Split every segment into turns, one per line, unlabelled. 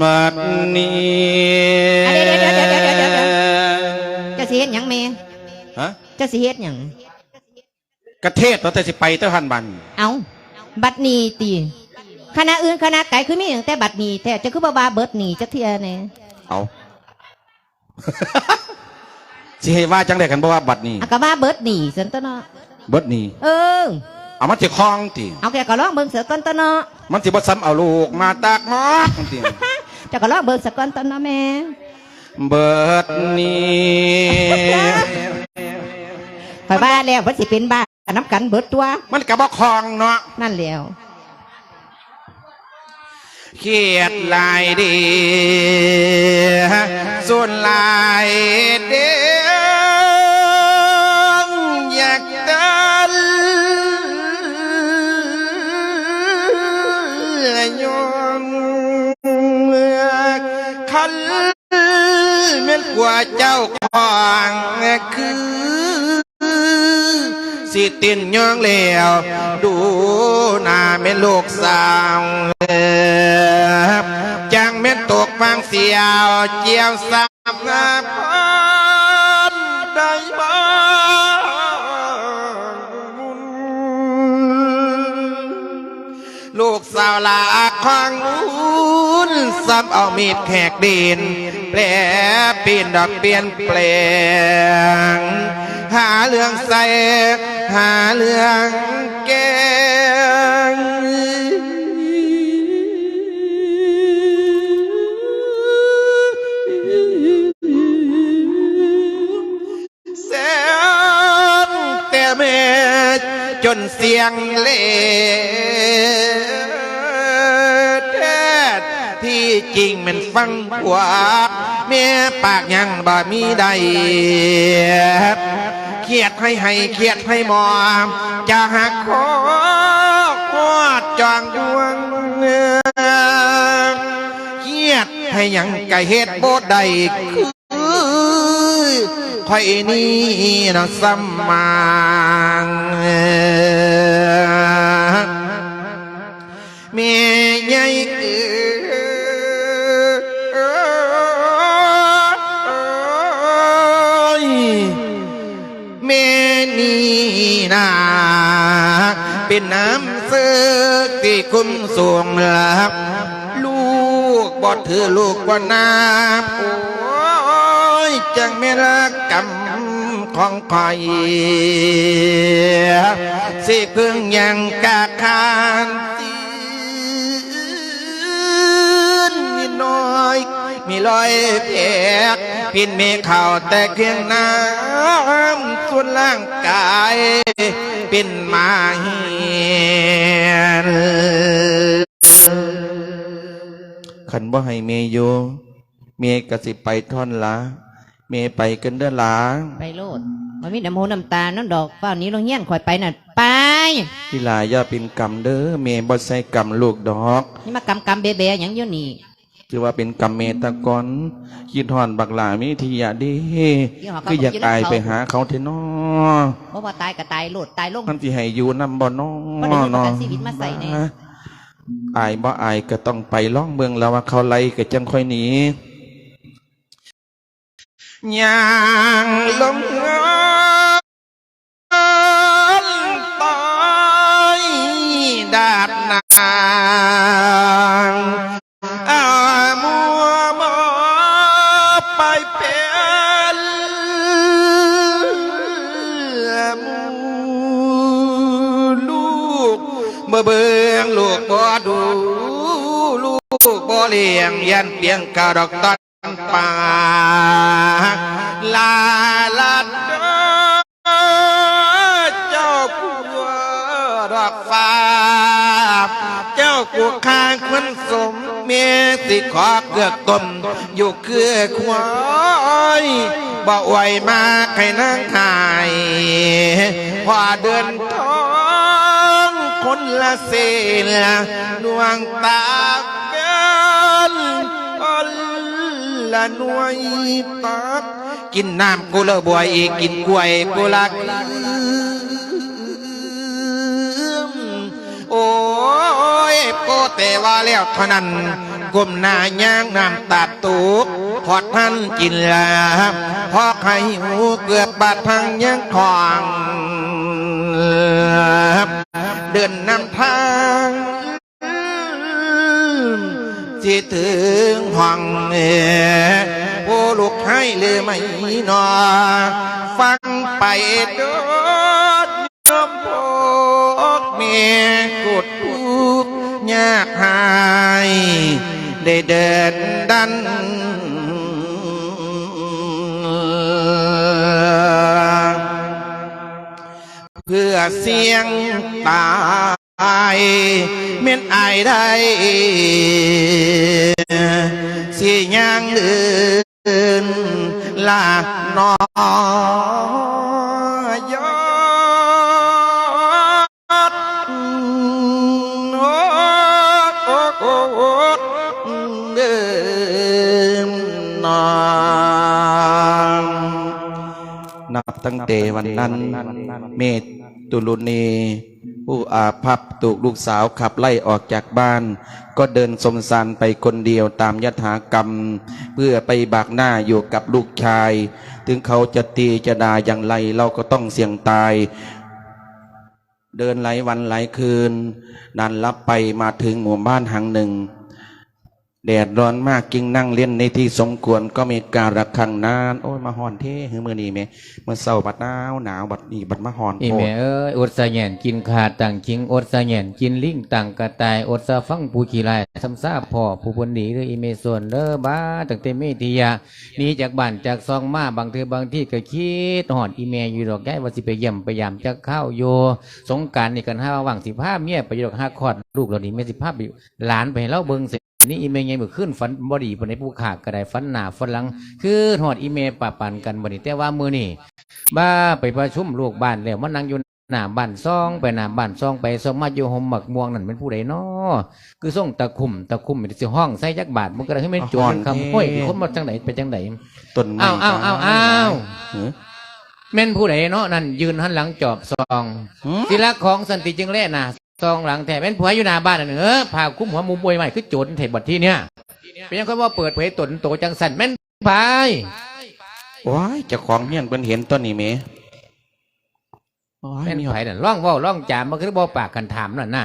บัดนี้
อะเดี๋ยวเดี๋ยวเดี๋ยวเดี๋ยวเดี๋ยวเดี๋ยว จะสิเฮ็ดหยังแม่
ฮะ
จะสิเฮ็ดหยัง
กระเทศเราแต่สิไปเต้าหันบัน
เอาบัตรนี้ตีคณะอื่นคณะไก่คือมีตั้งแต่บัตรนี้แต่จะคือบ่บาเบิดหนีจักเทียเนี่ย
เอาสิให้ว่าจังไดกันบ่ว่าบัดนี้
อะก็ว่าเบิดหนีสันตวเนาะ
เบิดนี้
เออ
เอามันสิคล้องติ
เอาแกก็ลองเบิ่งเสือก่อนตวเนาะ
มันสิบ่ซ้ำเอาลูกมาตากหมอกติ
เจะก็ลองเบิ่งเสือก่อนตวเนาะแม่
เบิดนี้
ข่อยว่าแล้วว่าสิเป็นบ้าน้ำกันเบิดตัว
มันก็บ่คล้องเนาะ
นั่นแล้ว
เครียดหลายเดีส่วนหลายเดีอย ตินยองแล้วดูหน้าแม่ลูกสาวจังแม่นตกฟังเสียวเจียวสับงาพนได้บ้ลูกสาวลาควางอุ้นซ้ำเอามีดแขกดินแปลปีนดอกเปลี่ยนแปลง หาเรื่องใส่ หาเรื่องแกงแสนแต่เมจนเสียงเล่แท้ที่จริงมันฟังกว่าเมียปากยังบ่มีใดเครียด ให้ให้เคียดให้หมอจะหักคอคอดจองดวงเคียดให้ยังไก่เฮ็ดโบดใดคือคอยนี่นะสัมมังเมียใหญ่เเป็นน้ำเสือกที่คุ้มสูงลับลูกบอดถือลูกว่าน้ำโอ้ยจังไม่รักกรรมของใครสิพึ่งยังกาคานตีนมีน้อย มีรอยแผลพินมีเข่าแต่เพียงน้ำส่วนร่างกายเป็นมาเหียนขันบ่ให้เมย์อยู่เมย์กสิไปท่อนละเมย์ไปกันเด้อหลา
ไปโลดมันมีน้ำหูน้ำตาลนั่นดอกเฝ้านี้ลงเงี้ยนข่อยไปน่ะไป
ที่ลาอย่าเป็นกรรมเด้อเมย์บ่ใส่กรรมลูกดอก
นี่มากำกำเบเบอย่างอยู่นี่
ถือว่าเป็นกรรมเมตะกอนคิดหอนบักหลามีทีอย่าดีคืออยากตายไปหาเขาเทนอ
เพราะว่าตายก็ตายโลดตายลง
มันสิให้อยู่นำบ่น้อ
บ่ได้มีประ
เนาะ
กันชีวิตมาใส่แน่
อายบ่อายก็ต้องไปล่องเมืองแล้วว่าเขาไล่ก็จังค่อยหนีย่างลงเงินตายดาดนาง บ่เลี้ยงยันเปียงกาดอกตันป่าลาลาดเจ้าผัวดอกฟ้า เจ้ากูข้างคนสมเมียสิขอเกือกตมอยู่เกือควายบ่ไหวมาให้นางหายพอเดินท้องคนละเสียดวงตา ละหน่วยตักกินน้ำกูละบวยอีกกินกล้วยกูละโอ้ยโปแต่ว่าแล้วเท่านั้นกกลมหน้าย่างน้ำตาตุกพอดท่านกินลาพอไข่หูเกือบบาดทางยังทองเดินนำทาง สิถึงห้องเอโอ้ลูกให้เลยไหมนอฟังไปโดดยอมพกเมียกดทุกยากหายได้เดินดันเพื่อเสียงตา ยเม่นอายได้สิยังอื่นลานอยอดโอ้โอ้โอ้โอ้เดิมนอนนับตั้งแต่วันนั้น เมตตุลุนี ผู้อาภัพถูกลูกสาวขับไล่ออกจากบ้าน ก็เดินสมสารไปคนเดียวตามยถากรรม เพื่อไปบากหน้าอยู่กับลูกชาย ถึงเขาจะตีจะด่าอย่างไรเราก็ต้องเสี่ยงตาย เดินหลายวันหลายคืนนานลับไปมาถึงหมู่บ้านหังหนึ่ง แดดร้อนมากจึงนั่งเล่นในที่สมควรก็มีการระฆังนาน โอ้ยมาหอนเท่หือมือนี่แม่เมื่อเศร้าบัดหนาวหนาวบัดนี้บัดมาหอน
อี
โพ
แม่
ด
เอ้ยอดสะแหยนกินขาดต่างชิงอดสะแหยนกินลิงต่างกระต่ายอดสะฟังผู้ขี้ลายซ้ำซาพ่อผู้พนหนีเด้ออีเมส่วนเด้อบ้าตั้งแต่เมติยาหนีจากบ้านจากซองมาบางเทือบางที่ก็คิดหอดอีเมอยู่ดอกแก้ว่าสิไปเยี่ยมไปยามจะเข้าโย สงกรารนี่กันห้าว่างสิบห้าเมียไปอยู่ดอกห้าคลอดลูกเรานี่เมียสิบห้าไปอยู่หลานไปให้เล่าเบิ่งเสร็จ นี่อีเมย์ยังมือขึ้นฝันบอดีปานในผู้ขาก็ได้ฝันหนาฝันหลัง คือหอดอีเมย์ปะปันกันบอดีแต่ว่ามือนี่บ้าไปประชุมลูกบ้านแล้วมันนั่งอยู่หน้าบ้านซองไปหน้าบ้านซองไปซองมาอยู่ห่มหมักม่วงนั่นเป็นผู้ใดน้อคือส่งตะคุ่มตะคุ่มสิห้องใส่จักบาทมันก็ได้ให้เป็นโจรเป็นคำห้อยคนมาจังไหนไปจังไหน
ต้นไม้
อ้าวอ้าวอ้าวอ้าว
หือ
แม่นผู้ใดเนาะนั่นยืนหันหลังจอบซอง
หือ
ศิลาของสันติจึงแล่น่ะ ซองหลังแถเป็นผัวอยู่หน้าบ้านนั่นเออพาคุ้มหัวมุมบวยใหม่คือโจรเทบัดที่เนี่ยเป็นยังไงว่าเปิดเผยตนโตจังสันแม่นพาย
ว้ายเจ้าของเฮียนเพิ่นเห็นต้นนี้แม่โอ้ย
แม่น
มีหอ
ไผ
ด
นั่นร่องเว้าร่องจามมันคือบ่ปากกันถามนั่นน่ะ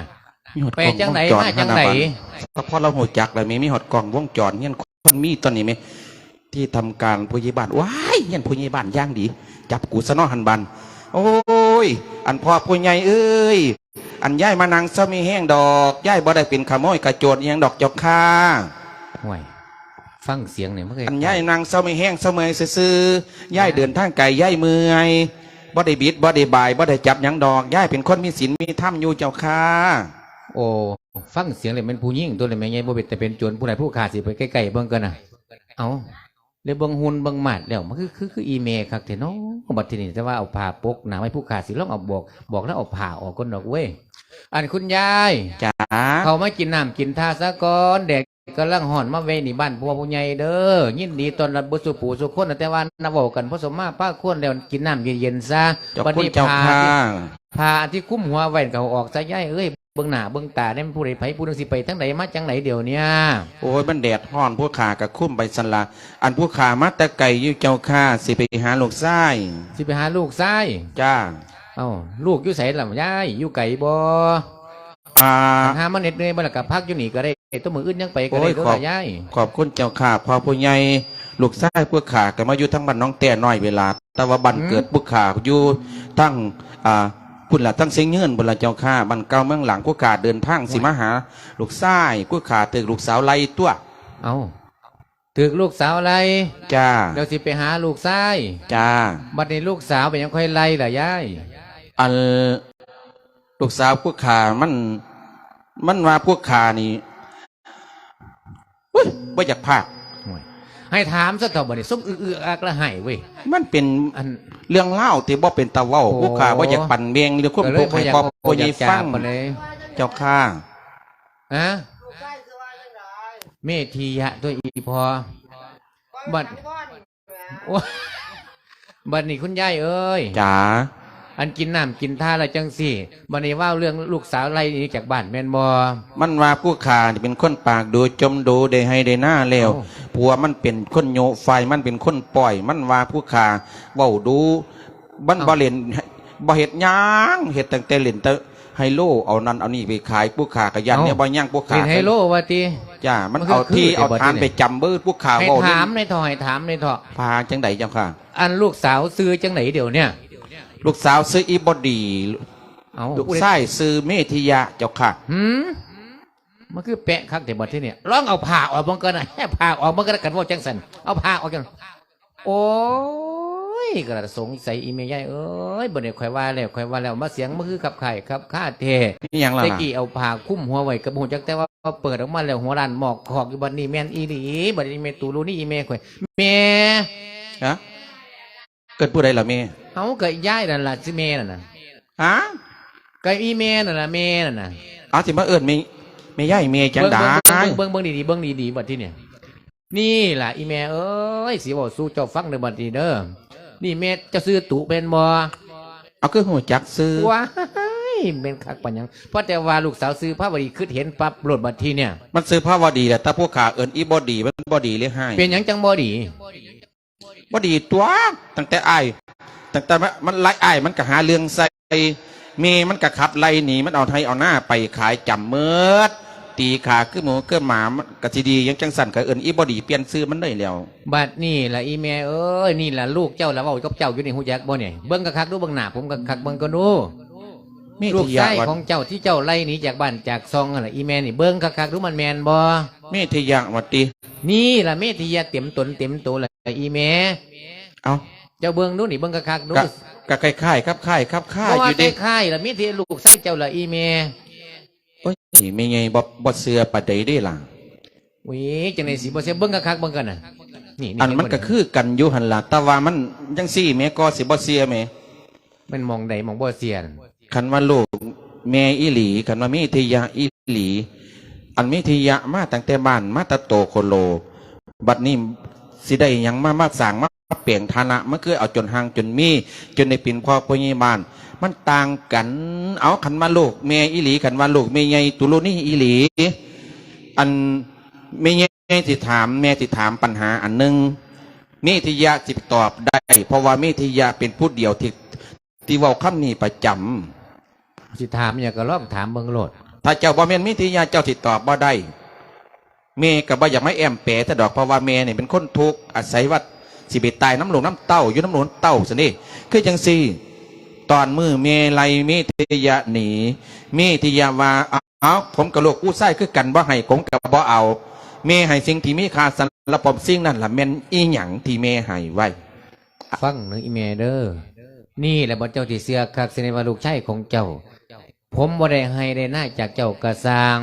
มีหอด
ไป
กล้อง
จังไหน
วจร
มาจังไหน
ขนาดนั้นก็เพราะเราหูจักเลยแม่มีหอดกล่องวงจรเฮียนคนมีต้นนี้แม่ที่ทำการผู้ใหญ่บ้านว้ายเฮียนผู้ใหญ่บ้านย่างดี จับกูซะเนอหันบัน โอ้ย อันพ่อผู้ใหญ่เอ้ย อันย่ายมานังซะมีแห้งดอกย่ายบ่ได้เป็นขโมยกระโจดอิหยังดอกเจอกค่า
ห่วย ฟังเสียงเนี่ยมันเคย
อันย่ายนางเศร้าไม่แห้งเศร้าเมอยซื่อๆย่ายเดินทางไกลย่ายเมื่อยบ่ได้บิดบ่ได้บายบ่ได้จับหยังดอกย่ายเป็นคนมีศีลมีธรรมอยู่เจ้าค่ะ
โอ้ฟังเสียงเลยเป็นผู้ยิ่งตัวเลยแม่ใหญ่บ่เป็นแต่เป็นโจรผู้ใดผู้ขาดสิไปใกล้ๆเบิ่งกันน่ะเอาเลยเบิ่งหุ่นเบิ่งหมัดแล้วมันคือคือคืออีเมลครับเถอะเนาะบัดทีนี้แต่ว่าเอาผ้าปกหนาไว้ผู้ขาดสิลองเอาบอก บอกแล้วเอาผ้าออกก่อนดอกเว้ย อันคุณยาย
จ๋า
เขามากินน้ำกินท่าซะก่อนเด็กกำลังห่อนมาเวนี่บ้านพัวผู้ใหญ่เด้อยินดีตอนรับบุสุปู่สุคนแต่ว่านาเวากันผสมมาป้าควรแล้วกินน้ำเย็นๆซะ
เจ้า
บัด
คุณ
นี้
เจ้า
พา
ค่ะ
พาที่คุ้มหัวไว้เขาออกซะย่ายเอ้ยเบิ่งหน้าเบิ่งตาได้มันผู้ใดไผผู้หนึงสิไปทั้งไหนมาจังไหนเดี๋ยวเนี้ย
โอ้ยมันแดดห้อนพวกขากับคุ้มไปสันละอันพวกขามาแต่ไก่อยู่เจ้าค่ะสิไปหาลูกไส้
สิไปหาลูกชาย
จ้า
เอ้าลูกอยู่ไสล่ะย่ายอยู่ไกลบ่
อ่า
หามันเหน็ดเหนื่อยบ่ล่ะกับพักอยู่นี่ก็ได้ตัวมืออื่นยังไปก็
โอ้
ได้
ย
เด้อ
ขอบ
ล่ะย่าย
ขอบคุณเจ้าค่ะพอผู้ใหญ่ลูกไส้พวกขาก็มาอยู่ทั้งบ้านน้องแต่น้อยเวลา แต่ว่าบ้านเกิดพวกขาอยู่ทั้งอ่าพุ่นละทั้งเสียงเงินบุนละเจ้าค่ะบ้านเก่าเมืองหลังพวกขาเดินทางสิมาหา ลูกไส้พวกขาตึกลูกสาวไล่ตัว
เอ้าถึกลูกสาวอะไร
จ้า
เดี๋ยวสิไปหาลูกชาย
จ้า
บัดนี้ลูกสาวเป็นยังค่อยไล่ล่ะย่าย
อันลูกสาวพวกขามัน มันว่าพวกขานี่เฮ้ยว่าอยากพาก
ห่วยให้ถามซะเถอะบัดนี้ส้มอื้อๆอักละให้เว้ย
มันเป็น
อัน
เรื่องเล่าที่บ่เป็นตะเว้า
โอ้
พวกขาว่าอยากปั่นเบียงหรือควบ
ก็เล
คุ
ย
ม
บ่
ให้
อยาก
พ่อ
บ่
พ่อ
อ
ใหญ่
ยาก
ฟั
จางบเลย
เจ้าค่ะ
ฮะเมธียะตัวอีพอบัดโอ้บัดนี้คุณยายเอ้ย
จ๋า
อันกินน้ำกินท่าอะไรจังสี่บันนี้ว่าเรื่องลูกสาวไล่หนีจากบ้านแม่นบอ
มันว่าผู้ขานี่เป็นคนปากดูจมดูได้ให้ได้หน้าแล้ว
เอ้า
ผัวมันเป็นคนโยไฟมันเป็นคนปล่อย มันว่าผู้ขาเว้าดูมันบ่เล่นบ่เฮ็ดหยังเฮ็ดตั้งแต่เล่นแต่ไฮโลเอานั่นเอานี่ไปขายผู้ขาก็ยันเนี่ยบ่ยังผู้ขา
เล่นไฮโลวะตี
จ้ามัน
มันก็
เอาที่
คือ
เอา
ไอ้บ่
ทาน
ที่
ไป
ไหน
จำเบิดผู้ขา
ให้
เว้า
ถาม
เล่น
ในถอยถามในเถอะ
พาจังไดเจ้าค่ะ
อันลูกสาวซื้อจังไหนเดี๋ยวเนี่ย
ลูกสาวซื้ออีบอดี
เอา
ลูกชายซื้อเมธิยะเจ้าค่ะ
หืมมันคือแปะคักแต่บัดที่เนี่ยลองเอาผ้าออกบังกันนะแค่ผ้าออกบังกันกันว่าจังสันเอาผ้าออกกันโอ้ยกระสงสัยอีเมย์ใหญ่เอ้ยบ่ได้ข่อยว่าแล้วข่อยว่าแล้วมาเสียงมันคือขับไข่ขับข้าเท
นี่หยังล่ะ
ตะกี้เอาผ้าคลุ้มหัวไว้กับหูจักแต่ว่าพอเปิดออกมาแล้วหัวรันหมอกขอกอยู่บัดนี้แม่นอีหลีบัดนี้แม่ตูรู้นี่อีเมย์ข่อยแม่
ฮะ เกิดผู้ใดล่ะเม
เอาก็ย้ายนั่นล่ะสิแม่นั่นน่ะ
ฮะ
ก็อีเมย์นั่นล่ะแม่นั่นน่ะ
เอาสิมาเอิ้นเมเมย่ายเมจังได
เบิ่งเบิ่งเบิ่งเบิ่งดีๆเบิ่งดีๆบัดที่เนี่ยนี่ล่ะอีแม่เอ้ยสิบอกสู้เจ้าฟังเด้อบัดนี้เด้อนี่แม่เจะซื้อตุเป็นบ่
เอาคือหูจักซื้อ
ว้ายเป็นคักปัญญังเพราะแต่ว่าลูกสาวซื้อพระบดีคือเห็นปั๊บโหลดบัดทีเนี่ย
มันซื้อผ้าวดีแหละแต่พวกขาเอิ้นอีบอดีมันบอดีเลยให้
เป็นหยังจังบ่ดี
บอดีตัวตั้งแต่ไอ้ตั้งแต่มันไล่อ้มันก็หาเรื่องใส่เมมันก็ขับไล่หนีมันเอาไทยเอาหน้าไปขายจำเมิดตีขาคือหมูคือหมามันกะทีดียังจังสั่นกะเอินอีบอดีเปลี่ยนซื้อมันได้แล้ว
บัดนี่ละอีแม่เอ้ยนี่ละลูกเจ้าละเว้ากับเจ้าอยู่ในหูจักบ่เนี่ยเบิ้งกะคักดูเบิ้งหนาผมกะคักเบิ้งก็ดู
มี
ลูก
ที่ยา
ชาย
วัด
ของเจ้าที่เจ้าไล่หนีจากบ้านจากซองนั่นล่ะอีแม่นี่เบิ่งกะคักดูมันแม่นบ่
มีที่ยาวัดตี
นี่ล่ะเมธิยาเต็มตนเต็มตัวล่ะอีแม่
เอา
เจ้าเบิ่งดูนี่เบิ่งกะคักดู
กะกะคล้ายๆครับคล้ายครับคล้าย
เพราะ
อ
ว่า
ยู่เดิ
ค่ายๆล่ะมีที่ลูกใส่เจ้าละอีเม
โอ้ยไม่ไงบ่บ่เสือปะใดได้ล่ะ
วิจังได๋สิบ่เสียเบิ่งกะคักเบิ่งกันน่ะนี่
อันมันก็คือกันอยู่หันล่ะแต่ว่ามันจังซี่แม่ก็สิบ่เสียแม่
มันมองใดมองบ่เสียน
คันว่าลูกแม่อีหลีคันว่ามีทิยาอีหลี อันมีทิยามาตั้งแต่บ้านมาตะโตโคโล บัดนี้สิได้ยังมามาสร้างมาเปลี่ยนฐานะมันคือเอาจนห่างจนมี จนในปิ่นพ่อพญ่บ้านมันต่างกัน เอาคันว่าลูกแม่อีหลีคันว่าลูกแม่ใหญ่ตุลุนี่อีหลี อันแม่ใหญ่สิถามแม่สิถามปัญหาอันหนึ่งมีทิยาสิตอบได้ เพราะว่ามีทิยาเป็นผู้เดียวที่ที่ว้าคำนี้ประจำ
สิถามอย่าก็ลองถามเบิ่งโลด
ถ้าเจ้าบ่แม่นมิทิยาเจ้าติดตอบบ่ได้เมก็บ่อยากไม่แอมแปรแต่ดอกเพราะว่าเมเนี่ยเป็นคนทุกข์อาศัยว่าสิไปตายน้ำหลงน้ำเต้าอยู่น้ำหลงเต้าสินี่คือจังซี่ตอนมือเมไลมิทิยาหนีมิทิยาว่าเอาผมกับลูกกู้ไส้คือกันบ่ให้ผมกับบ่เอา เมให้สิ่งที่มีค่าสำหรับผมสิ่งนั้นล่ะแม่นอีหยังที่เมให้ไว้
ฟังหนึงอีเมเด้อนี่แหละบ่เจ้าที่เสือคักสิในว่าลูกชายของเจ้า ผมบ่ได้ให้ได้หน้าจากเจ้ากระสร้าง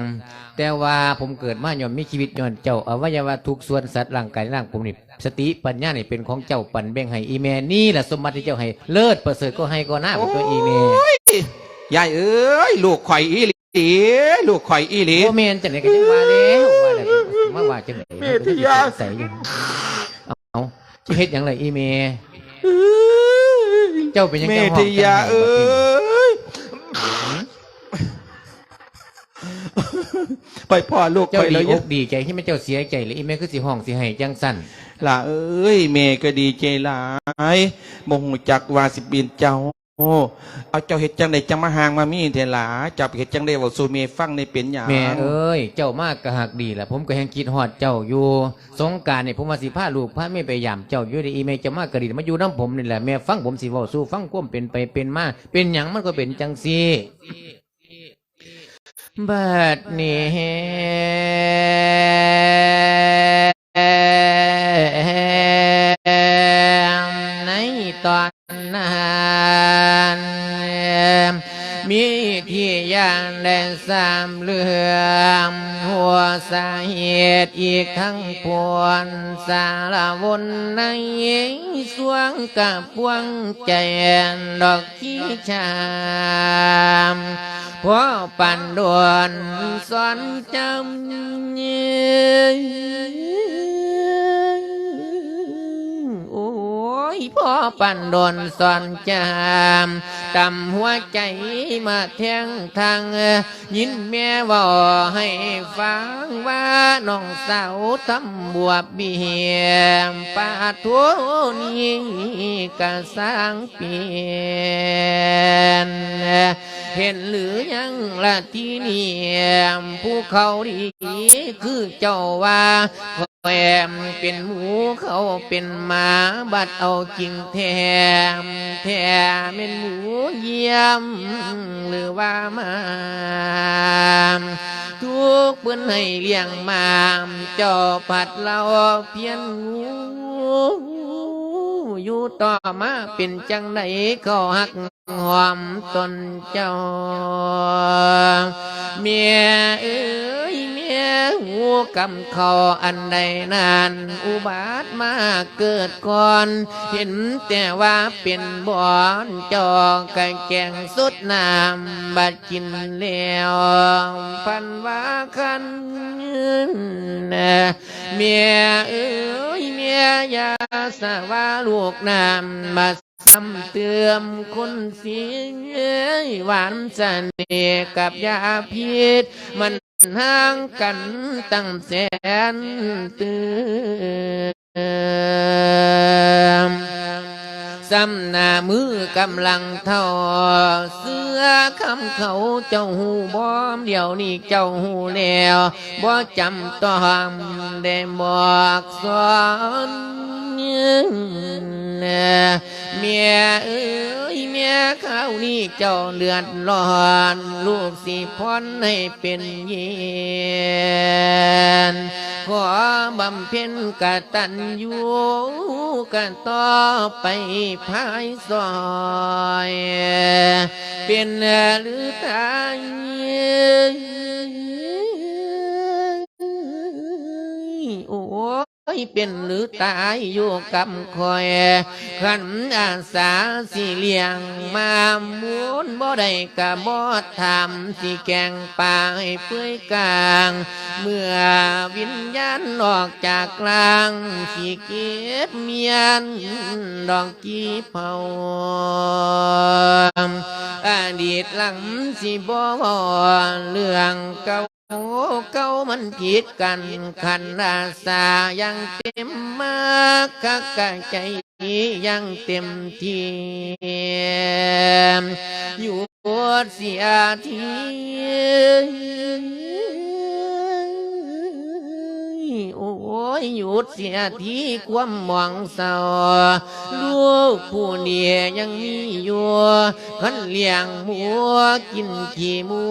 แต่ว่าผมเกิดมาย่อมมีชีวิตย้อนเจ้าอวัยวะทุกส่วนสัตว์ร่างกายร่างผมนี่สติปัญญานี่เป็นของเจ้าปันแบ่งให้อีเมนี่แหละสมบัติที่เจ้าให้เลิศประเสริฐก็ให้ก็หน้าผมตัวอีเม
ยายเอ้ยลูกข่อยอีหลีลูกข่อยอีหลี
โอเมนจังไหนก็จังว่าแล้วว่าแล้วมาว่าจังไหน
เมธิยา
ใส่อยู่เอาเอาจะเฮ็ดหยังไรอีเมเจ้าเป็นหยัง
เม
เจ้าห้อง
ธิยา
จังไห้
เอ้ย ไปพ่อลูก
เจ้า
ไป
ดี
แล้ว
อกดีใจที่ไม่เจ้าเสียใจเลยอีเมคือสิห้องสิให้จังสั้น
ล่ะเอ้ยเมก็ดีใจหลายมงจักว่าสิบินเจ้าโอ้เอาเจ้าเห็ดจังไดจังมาหางมามีเทหลาจับเห็ดจังไดเว่าสู่เมฟังในเป็นหยัง
แม่เอ้ยเจ้ามากกะหักดีแหละผมก็ยังคิดฮอดเจ้าอยู่ สงกรารเนี่ยผมว่าสิพาลูกพาแม่ไปยามเจ้าอยู่ในอีเมเจะมากกะดีมาอยู่น้ำผมนี่แหละแม่ฟังผมสิเว้าสู้ฟังความเป็นไปเป็นมาเป็นหยังมันก็เป็นจังซี่ บัดนี้ในตอนนั้นมีางแดนสามเรื่องหัวสาเหตุอีกทั้งปวงสารวนในสวงกับพวงใจดอกขี้ชามพอปันดวนสอนจำโอ้ ยพ่อปันดนสอนจามตำหัวใจมาแทงทาง ยินแม่ว่าให้ฟังว่าน้องสาวทำบวบเบียมปาทัวนี้กะสร้างเปลี่ยนเห็นหรือยังละที่นี่ผู้เขาดีคือเจ้าว่า มเป็นหมูเขาเป็นหมาบัดเอาจริงแทมแทมเป็นหมูเยี่ยม หรือว่ามาทุกเพื่อนให้เลี้ยงมาเจ้าผัดเราเพียนงูอยู่ต่อมาเป็นจังไดเขาหัก หอมตนเจ้า เมียเอ้ยเมียหูกำเขาอันใดนาน อุบาทมาเกิดก่อน เห็นแต่ว่าเป็นบ่อนจอกกะแกงสุดน้ำบัดกินแล้วพันว่าคันเมียเอ้ยเมียยาสาว่าลูกน้ำมา คำเตือมคนเสียหวานเสน่ห์กับยาพิษ มันห่างกันตั้งแสนเตือม ซ้ำหน้ามือกำลังเท่า เสื้อคำเขาเจ้าหูบอมเดี๋ยวนี้เจ้าหูแล้วบ่จำต้องได้บอกสอนเมียเอ้ยเมียเขานี่เจ้าเลือดร้อนลูกสิพรให้เป็นเย็นขอบำเพ็ญกตัญญูกันต่อไปภายซอยเป็นหรือตายโอ้ ยเป็นหรือตายอยู่กับคอยขันอาสาสิเลี้ยงมาหมุนบ่ได้กะบ่ทำสิแกงปาให้เปื่อยกลาง เมื่อวิญญาณออกจากกลางสิเก็บเมียนดอกกีเผาอดีตหลังสิบ่เรื่องเก่า โอ้เก้ามันผิดกันขันอาสายังเต็มมากกักกะใจยังเต็มที่อยู่เสียที โอ้ยหยุดเสียทีความหวังเศร้าลูกผู้เดียยังมีอยู่ขันเลี้ยงหมูกินขี้หมู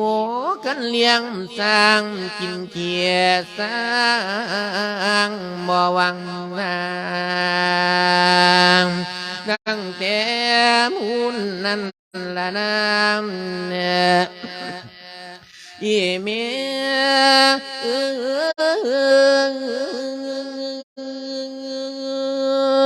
ขันเลี้ยงสร้างกินเขียสร้างบ่หวังนางตั้งแต่มูลนั้นละน้ำเนี่ยอีเมี ยจั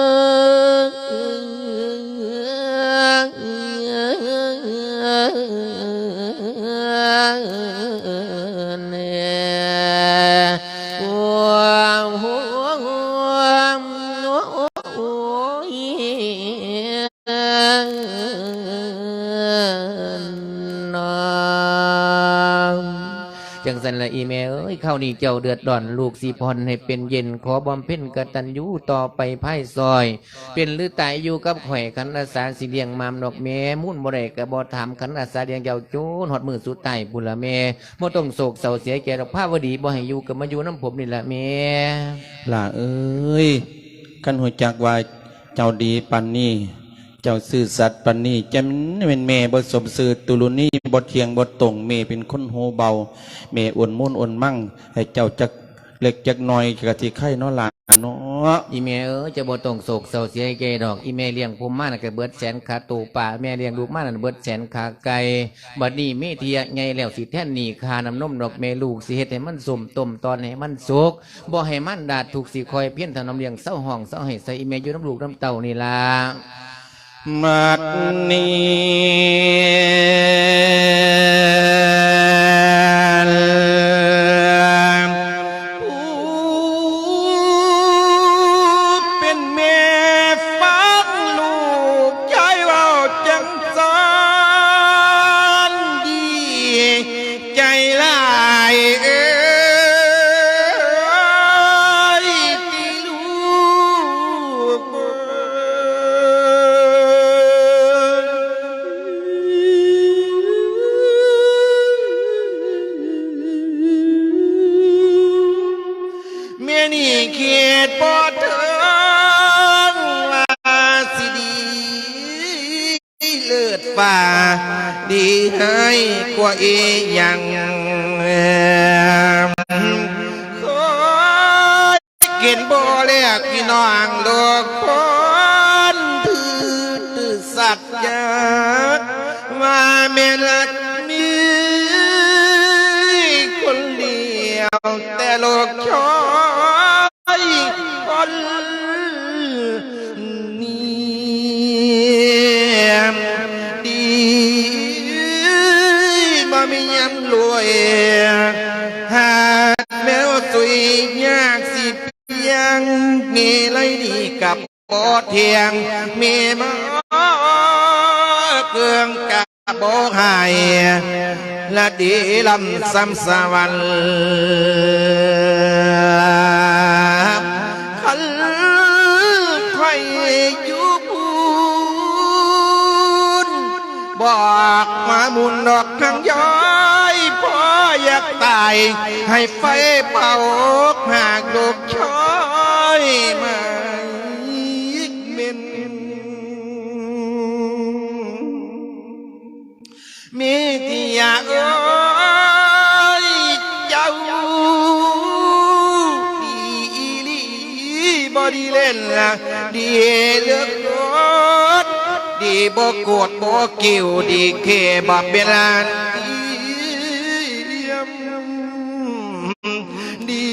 ละอีเมลเอ้ยเข้านี่เจ้าเดือดร้อนลูกสีพรให้เป็นเย็นขอบำเพ็ญกตัญญูต่อไปภายซอย เป็นหรือตายอยู่กับข่อยขันอาสาสิเลียงมามดอกแม่มุ่นบ่ได้กะบ่ถามขันอาสาเลียงเจ้าโจนหอดมือสุดใต้บุละแม่บ่ต้องโศกเศร้าเสียแก่ดอกภาวดีบ่ให้อยู่กับมาอยู่น้ำผมนี่ละแม่
ล่าเอ้ยกันหัวจักว่าเจ้าดีปันนี่ เจ้าซื่อสัตย์ปันนี่จะมันเป็นแม่บทสมสื่อตุลุนี่บทเทียงบทตรงเมเป็นคนโหเบา เมอ่วนมุ่นอ่วนมั่ง ให้เจ้าจักเล็กจักน้อยกะทิไข่เนาะหลานเนาะ
อีเมเออจะบ่ต้องโศกเศร้าเสียแก่ดอก อีเมเลี้ยงผมมานะก็เบิดแสนขาตูป่าแม่เลี้ยงลูกมานะเบิดแสนขาไก่บัดนี้เมเทียไงแล้วสิแท่นหนีคาน้ำนมดอกแม่ลูกสิเฮ็ดให้มันสมต้มตอนให้มันสุกบ่ให้มันดาดถูกสิคอยเพี้ยนถนอมเลี้ยงเศร้าห้องเศร้าให้ใส่อีเมอยู่น้ำลูกน้ำเต่านี่ล่ะ
มัด สัตว์ยาว่าเมรักมีคนเดียวแต่โลกชอบ และดีลำซ้ำสวรรค์ขันใครอยู่บุญบอกมามุนดอกทางย้อยพ่ออยากตาย ให้ไฟเป่าหากลูกชอ บอดีเล่นละดีเลือกรถดีบ่โกดบ่กิ้วดีเคบ่เบลานดีเยี่ยมดี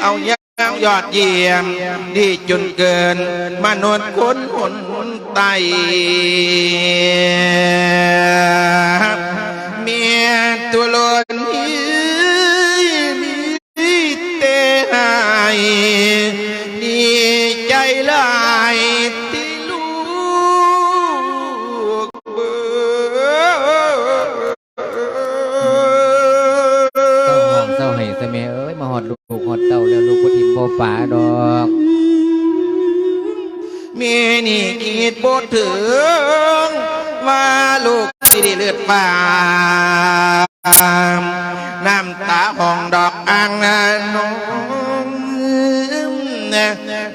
เอาอย่างยอดเยี่ยมดีจนเกินมนุษย์คนหนไตเมียตัวลน บ
ด
ถึงว่าลูกที่ได้เลือดฟ้าน้ำตาห้องดอกอ่างนอง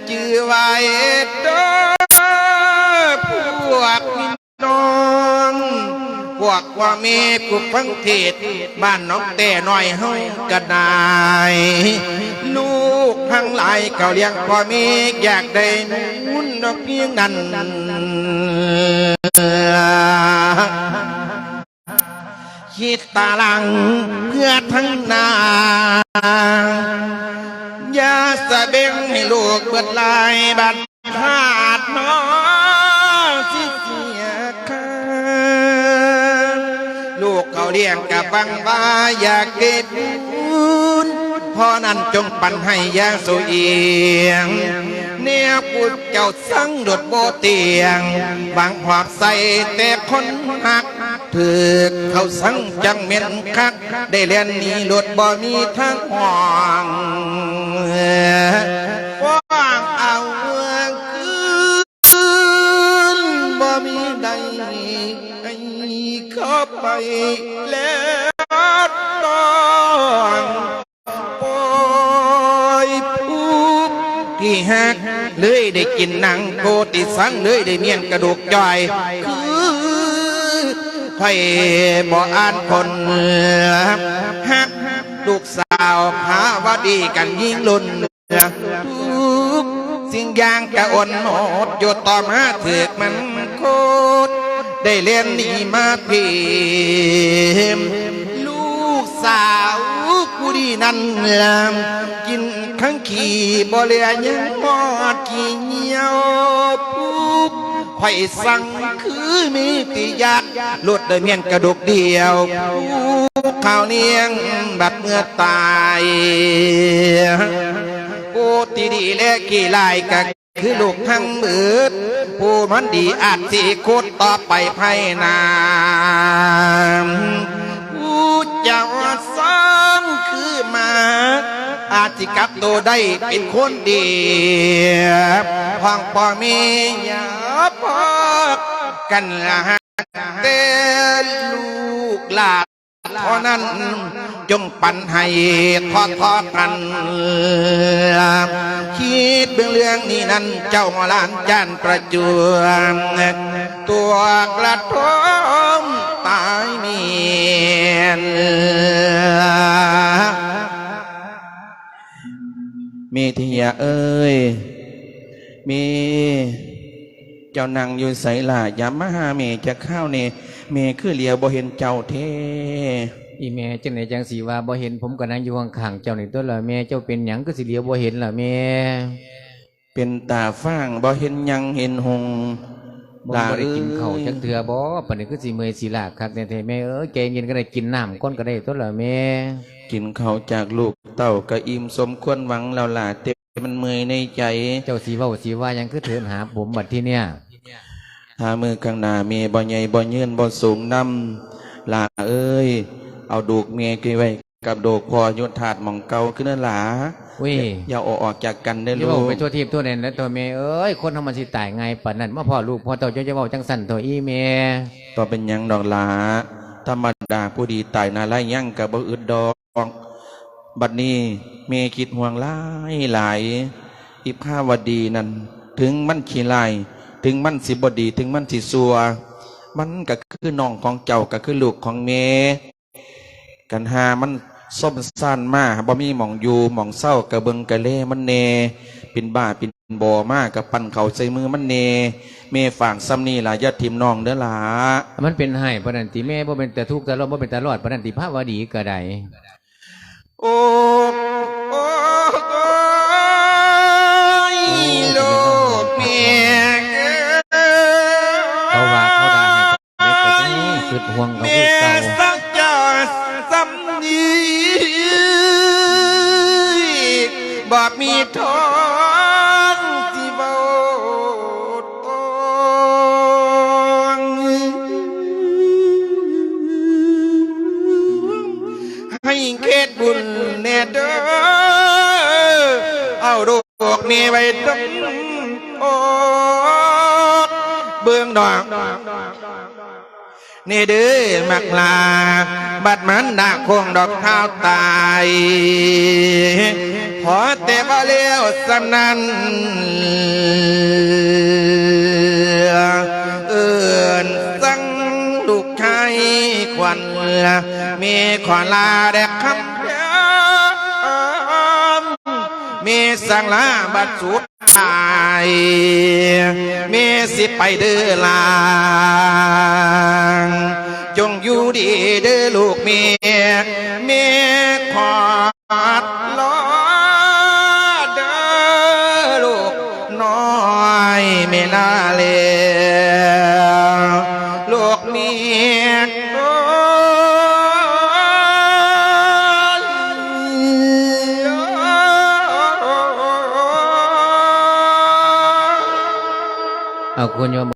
จือไว้เด้อพวกน้องพวกว่ามีผู้ฟังเทศบ้านน้องแต่น้อยเฮากระนายลู ทั้งหลายเขาเลี้ยงพ่อมีอยากได้มุนดอกเพียงนั้นคิดตาลังเพื่อทั้งนาอย่าสะเบงให้ลูกเบิดลายบัดขาดน้อสิเสียค่าลูกเขาเลี้ยงกับบังว่าอยากเก็บ พอนั้นจงปันให้ยางสุเอียง เนี่ยพุทธเจ้าสังดดโบเตียง บางหอบใส่แต่คนหักถือเขาสังจังเม็นคัก ได้เรียนนีหลดบ่มีทางห่วงว่างเอาเมืองคืนบ่มีใดให้เข้าไปแล้ว ปีหักเลยได้กินหนังโกติสังเลยได้เมียนกระดูกจอย คือไผ่บ่อ่านคนหักลูกสาวหาว่าดีกันยิ่งลุนทุกสิ่งอย่างกะอ่อนหมดอยู่ต่อมาเถือกมันโคตรได้เรียนดีมาเพียม กสาวกูดีนั่นลำกินข้างขี่บ่เลือยังหมอดขี่เหนียวปุ๊บไผ่สั่งคือมีติยากลดโดยเมียนกระดูกเดียวผู้ข้าวเนียงบัดเมื่อตายผู้ที่ดีและกี่ลายกะคือลูกทั้งมืดผู้มันดีอาจสิคุดต่อไปภายนาผู้ อย่าสร้างคือมา อาจสิกลับตัวได้เป็นคนดีพ่องปอมีอย่าพอกันละฮะเต้ลูกหลาน เท่านั้นจงปันให้ทอทอๆกันคิดเบื้องเรื่องนี้นั้นเจ้าหลานจานประจวงตัวกระทมตายเมียนเมธิยาเอ้ยมี เจ้านั่งอยู่ใสล่ะยามมาหาเมจะเข้าเนี่เมคือเหลียวบ่เห็นเจ้าเท่
อีแม่จังไหนจังสีว่าบ่เห็นผมก็นั่งอยู่ข้างๆเจ้านี่ตัวละแม่เจ้าเป็นหยังก็สิเหลียวบ่เห็นล่ะแม่
เป็นตาฟ้างบ่เห็นหยังเห็นหง
บ่บ่ได้กินข้าวจักเทื่อบ่ปานนี้คือสิเมื่อยสิลาคักแท้ๆแม่เอ้ยใจเย็นก็ได้กินน้ำก้อนก็ได้ตัวละแม่
กินข้าวจากลูกเต้าก็อิ่มสมควรหวังแล้วล่ะเต็ มันเมื่อยในใจ
เจ้าสีเว้าสีว่าหยังคือเถินหาผมบัดที่เนี่ย
หามือข้างหน้าเมบ่ใหญ่บ่ยืนบ่สูงนำล่ะเอ้ย เอาดูกเมียกี่ไว้กับดูกพอยุทธาดหมองเก่าขึ้นนั่นหลา
เว้ย
อย่าเอาออกจากกันได้
อย่า
ลู
เว้ากไปทั่วทิพย์ทั่วแดนแล้วตัวแม่เอ้ยคนเฮามันสิตายไงปานนั้นมาพ่อลูกพ่อเต้าเจ้าจะเว้าจังสั่นตัวอีแม่
ต่อเป็นหยังดอกหลาธรรมดาผู้ดีตายนาไล่ยั่งกับบ่อึดดอก บัดนี้เมคิดห่วงหลายหลายอิภาวดีนั่นถึงมันขี้ลายถึงมันสิบดี ถึงมันสิสัว มันก็คือน้องของเจ้าก็คือลูกของเมกันหามันส้มสั้นมาบ่มีหมองอยู่หมองเศร้ากะเบิงกะเล่มันเนเป็นบ้าเป็นบ่อมากกับปั่นเขาใส่มือมันเน เมฝากซ้ำนี่ล่ะย่าทิมน้องเด้อล่ะ
มันเป็นให้ปนันติแม่บ่เป็นแต่ทุกข์แต่รอดบ่เป็นแต่รอดปนันติภาวดีก็ได้
โอ้โอ้โลกเมีย
เขาว่าเขาด่าให้เด็กก็จังสุดห่วงเขาคือเก่า
สักจะสำนีบ่มีทอ อกนี้ไว้ตรงโอ้เบื้องดอกนี่เด้อมักลา บัดมันดาคงดอกเท้าตายขอแต่บ่เลี้ยวสำนันเอื่นสังลูกชายควันมีขอลาแดกคำ มีสังลาบัดสุดทายมีสิไปเดือลางจงอยู่ดีเด้อลูกเมียเมียขอดลอเดือลูกน้อยไม่ลาเล ย
เอาคุณโยม